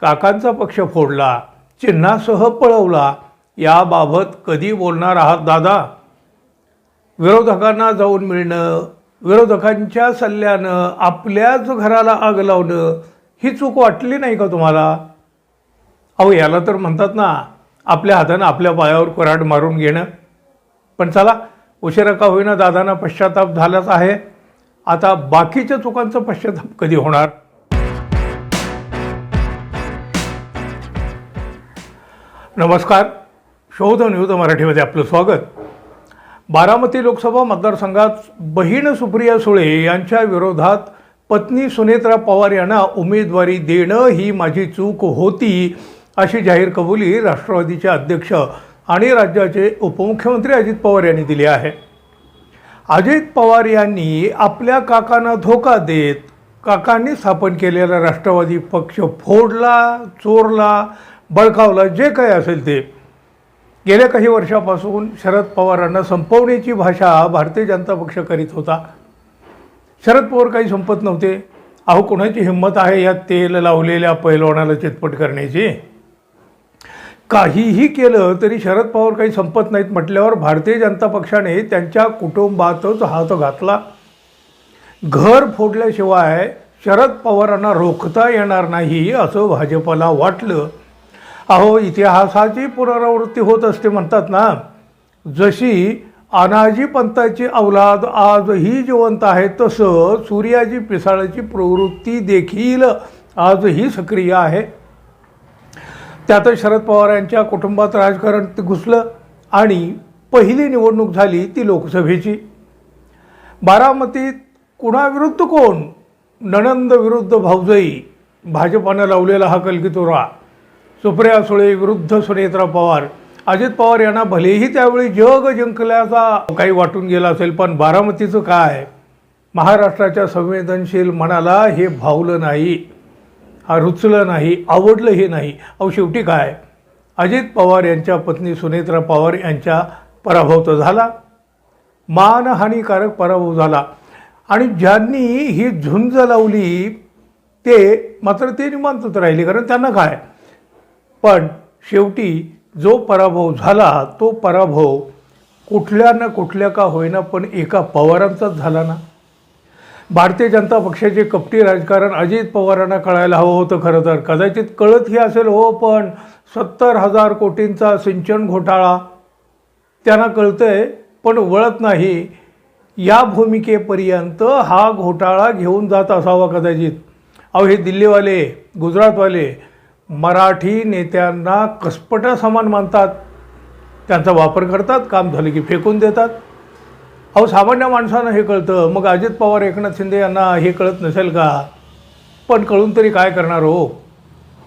काकांचा पक्ष फोडला चिन्हासह पळवला याबाबत कधी बोलणार आहात दादा? विरोधकांना जाऊन मिळणं विरोधकांच्या सल्ल्यानं आपल्याच घराला आग लावणं ही चूक वाटली नाही का तुम्हाला? अहो याला तर म्हणतात ना आपल्या हातानं आपल्या पायावर कुऱ्हाड मारून घेणं. पण चला उशिरा का होईना दादांना पश्चाताप झालाच आहे. आता बाकीच्या चुकांचा पश्चाताप कधी होणार? नमस्कार. शोध न्यूज मराठीमध्ये आपलं स्वागत. बारामती लोकसभा मतदारसंघात बहीण सुप्रिया सुळे यांच्या विरोधात पत्नी सुनेत्रा पवार यांना उमेदवारी देणं ही माझी चूक होती अशी जाहीर कबुली राष्ट्रवादीचे अध्यक्ष आणि राज्याचे उपमुख्यमंत्री अजित पवार यांनी दिली आहे. अजित पवार यांनी आपल्या काकांना धोका देत काकांनी स्थापन केलेला राष्ट्रवादी पक्ष फोडला चोरला बळकावला जे काही असेल ते. गेल्या काही वर्षापासून शरद पवारांना संपवण्याची भाषा भारतीय जनता पक्ष करीत होता. शरद पवार काही संपत नव्हते. अहो कोणाची हिंमत आहे या तेल लावलेल्या पैलवानाला चितपट करण्याची? काहीही केलं तरी शरद पवार काही संपत नाहीत म्हटल्यावर भारतीय जनता पक्षाने त्यांच्या कुटुंबातच हात घातला. घर फोडल्याशिवाय शरद पवारांना रोखता येणार नाही असं भाजपला वाटलं. अहो इतिहासाची पुनरावृत्ती होत असते म्हणतात ना. जशी अनाजी पंताची अवलाद आजही जिवंत आहे तसं सूर्याजी पिसाळाची प्रवृत्ती देखील आजही सक्रिय आहे. त्यातच शरद पवार यांच्या कुटुंबात राजकारण ते घुसलं आणि पहिली निवडणूक झाली ती लोकसभेची. बारामतीत कुणाविरुद्ध कोण? नणंद विरुद्ध भाऊजई. भाजपानं लावलेला हा कलगीतोरा. सुप्रिया सुळे विरुद्ध सुनेत्रा पवार. अजित पवार यांना भलेही त्यावेळी जग जिंकल्याचा काही वाटून गेला असेल पण बारामतीचं काय? महाराष्ट्राच्या संवेदनशील मनाला हे भावलं नाही हा रुचलं नाही आवडलं हे नाही. अहो शेवटी काय? अजित पवार यांच्या पत्नी सुनेत्रा पवार यांच्या पराभव तर झाला. मानहानिकारक पराभव झाला. आणि ज्यांनी ही झुंज लावली ते मात्र ते निमांतच राहिले. कारण त्यांना काय? पण शेवटी जो पराभव झाला तो पराभव कुठल्या ना कुठल्या का होईना पण एका पवारांचाच झाला ना. भारतीय जनता पक्षाचे कपटी राजकारण अजित पवारांना कळायला हवं होतं खरं तर. कदाचित कळतही असेल हो पण सत्तर हजार कोटींचा सिंचन घोटाळा त्यांना कळतंय पण वळत नाही. या भूमिकेपर्यंत हा घोटाळा घेऊन जात असावा कदाचित. अहो हे दिल्लीवाले गुजरातवाले मराठी नेत्यांना कसपटा समान मानतात. त्यांचा वापर करतात काम झालं की फेकून देतात. अहो सामान्य माणसानं हे कळतं. मग अजित पवार एकनाथ शिंदे यांना हे कळत नसेल का? पण कळून तरी काय करणार हो?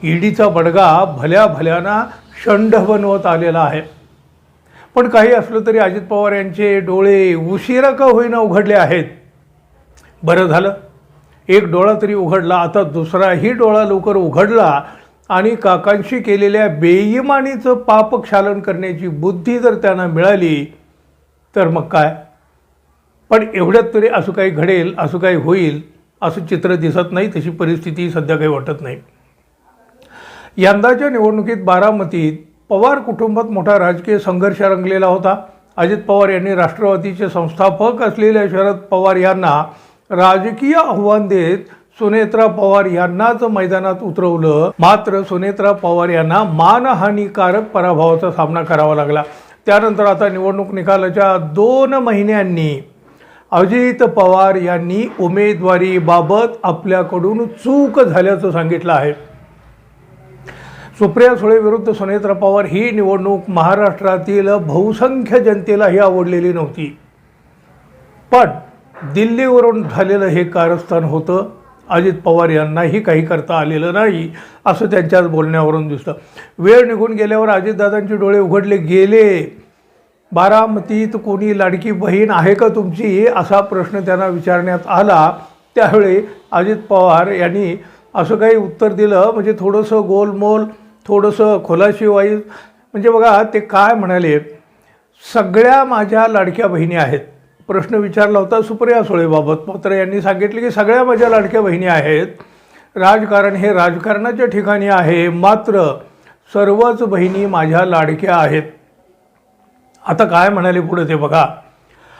ईडीचा बडगा भल्या भल्याना षंड बनवत आलेला आहे. पण काही असलं तरी अजित पवार यांचे डोळे उशिरा का होईना उघडले आहेत. बरं झालं. एक डोळा तरी उघडला आता दुसराही डोळा लवकर उघडला आणि काकांशी केलेल्या बेईमानीचं पापक्षालन करण्याची बुद्धी जर त्यांना मिळाली तर मग काय? पण एवढ्यात तरी असं काही घडेल असं काही होईल असं चित्र दिसत नाही तशी परिस्थिती सध्या काही वाटत नाही. यंदाच्या निवडणुकीत बारामतीत पवार कुटुंबात मोठा राजकीय संघर्ष रंगलेला होता. अजित पवार यांनी राष्ट्रवादीचे संस्थापक असलेल्या शरद पवार यांना राजकीय आव्हान देत सुनेत्रा पवार यांनाच मैदानात उतरवलं. मात्र सुनेत्रा पवार यांना मानहानीकारक पराभवाचा सामना करावा लागला. त्यानंतर आता निवडणूक निकालाच्या दोन महिन्यांनी अजित पवार यांनी उमेदवारीबाबत आपल्याकडून चूक झाल्याचं सांगितलं आहे. सुप्रिया सुळे विरुद्ध सुनेत्रा पवार ही निवडणूक महाराष्ट्रातील बहुसंख्य जनतेलाही आवडलेली नव्हती. पण दिल्लीवरून झालेलं हे कारस्थान होतं. अजित पवार यांनाही काही करता आलेलं नाही असं त्यांच्याच बोलण्यावरून दिसतं. वेळ निघून गेल्यावर अजितदादांचे डोळे उघडले गेले. बारामतीत कोणी लाडकी बहीण आहे का तुमची असा प्रश्न त्यांना विचारण्यात आला. त्यावेळी अजित पवार यांनी असं काही उत्तर दिलं म्हणजे थोडंसं गोलमोल थोडंसं खोलाशीवाईज म्हणजे बघा ते काय म्हणाले? सगळ्या माझ्या लाडक्या बहिणी आहेत. प्रश्न विचारला होता सुप्रिया सुळेबाबत मात्र यांनी सांगितलं की सगळ्या माझ्या लाडक्या बहिणी आहेत. राजकारण हे राजकारणाच्या ठिकाणी आहे. मात्र सर्वच बहिणी माझ्या लाडक्या आहेत. आता काय म्हणाले पुढे ते बघा.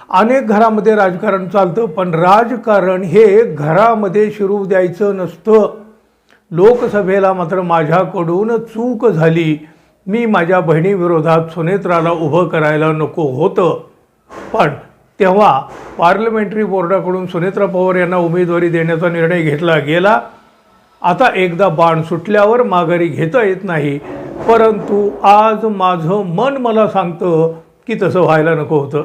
अनेक घरामध्ये राजकारण चालतं पण राजकारण हे घरामध्ये शिरू द्यायचं नसतं. लोकसभेला मात्र माझ्याकडून चूक झाली. मी माझ्या बहिणीविरोधात सुनेत्राला उभं करायला नको होतं. पण तेव्हा पार्लमेंटरी बोर्डाकडून सुनेत्रा पवार यांना उमेदवारी देण्याचा निर्णय घेतला गेला. आता एकदा बाण सुटल्यावर माघारी घेता येत नाही. परंतु आज माझं मन मला सांगतं की तसं व्हायला नको होतं.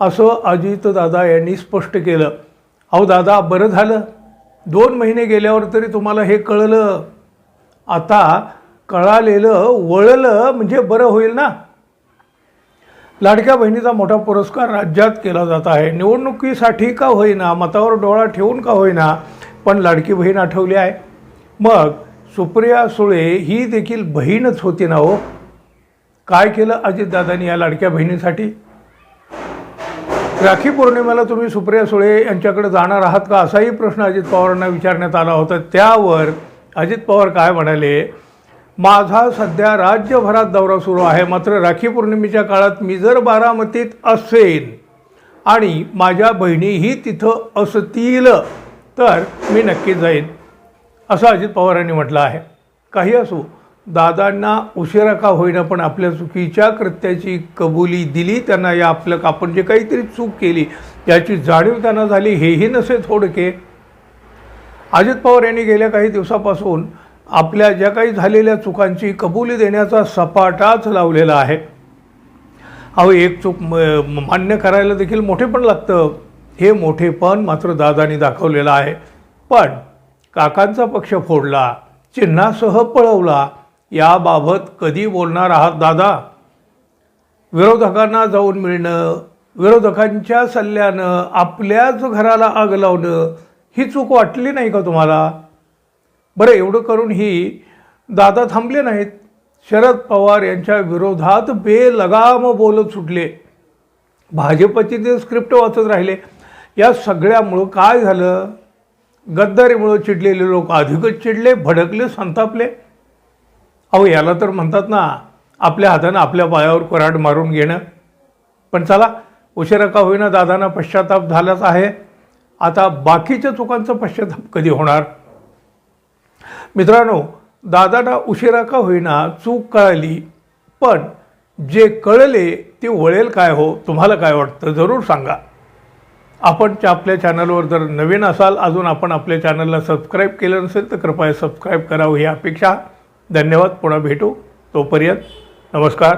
असं अजितदादा यांनी स्पष्ट केलं. अहो दादा बरं झालं. दोन महिने गेल्यावर तरी तुम्हाला हे कळलं. आता कळालेलं वळलं म्हणजे बरं होईल ना? लाडक्या बहिणीचा मोठा पुरस्कार राज्यात केला जात आहे. निवडणुकीसाठी का होईना मतावर डोळा ठेवून का होईना पण लाडकी बहीण आठवली आहे. मग सुप्रिया सुळे ही देखील बहीणच होती ना हो? काय केलं अजितदादांनी या लाडक्या बहिणीसाठी? राखी पौर्णिमेला तुम्ही सुप्रिया सुळे यांच्याकडे जाणार आहात का? असाही प्रश्न अजित पवारांना विचारण्यात आला होता. त्यावर अजित पवार काय म्हणाले? माझा सध्या राज्यभरात दौरा सुरू आहे. मात्र राखी पौर्णिमेच्या काळात मी जर बारामतीत असेन आणि माझ्या बहिणीही तिथं असतील तर मी नक्की जाईन असं अजित पवारांनी म्हटलं आहे. काही असो दादांना उशिरा का होईना पण आपल्या चुकीच्या कृत्याची कबुली दिली त्यांना या आपलं आपण जे काहीतरी चूक केली याची जाणीव त्यांना झाली हेही नसे थोडके. अजित पवार यांनी गेल्या काही दिवसापासून आपल्या ज्या काही झालेल्या चुकांची कबुली देण्याचा सपाटाच लावलेला आहे. अहो एक चूक म- मान्य करायला देखील मोठेपण लागतं. हे मोठेपण मात्र दादानी दाखवलेलं आहे. पण काकांचा पक्ष फोडला चिन्हासह पळवला याबाबत कधी बोलणार आहात दादा? विरोधकांना जाऊन मिळणं विरोधकांच्या सल्ल्यानं आपल्याच घराला आग लावणं ही चूक वाटली नाही का तुम्हाला? बरं एवढं करून ही दादा थांबले नाहीत. शरद पवार यांच्या विरोधात बेलगाम बोलत सुटले. भाजपची ते स्क्रिप्ट वाचत राहिले. या सगळ्यामुळं काय झालं? गद्दारीमुळं चिडलेले लोक अधिकच चिडले भडकले संतापले. अहो याला तर म्हणतात ना आपल्या हातानं आपल्या पायावर कोराड मारून घेणं. पण चला उशिरा का होईना दादांना पश्चाताप झालाच आहे. आता बाकीच्या चुकांचा पश्चाताप कधी होणार? मित्रांनो दादांना उशिरा का होईना चूक कळाली पण जे कळले ते वळेल काय हो तुम्हाला काय वाटतं जरूर सांगा. आपण च्या- आपल्या चॅनलवर जर नवीन असाल अजून आपण आपल्या चॅनलला सबस्क्राईब केलं नसेल तर कृपया सबस्क्राईब करावं ही अपेक्षा. धन्यवाद. पुन्हा भेटू. तोपर्यंत नमस्कार.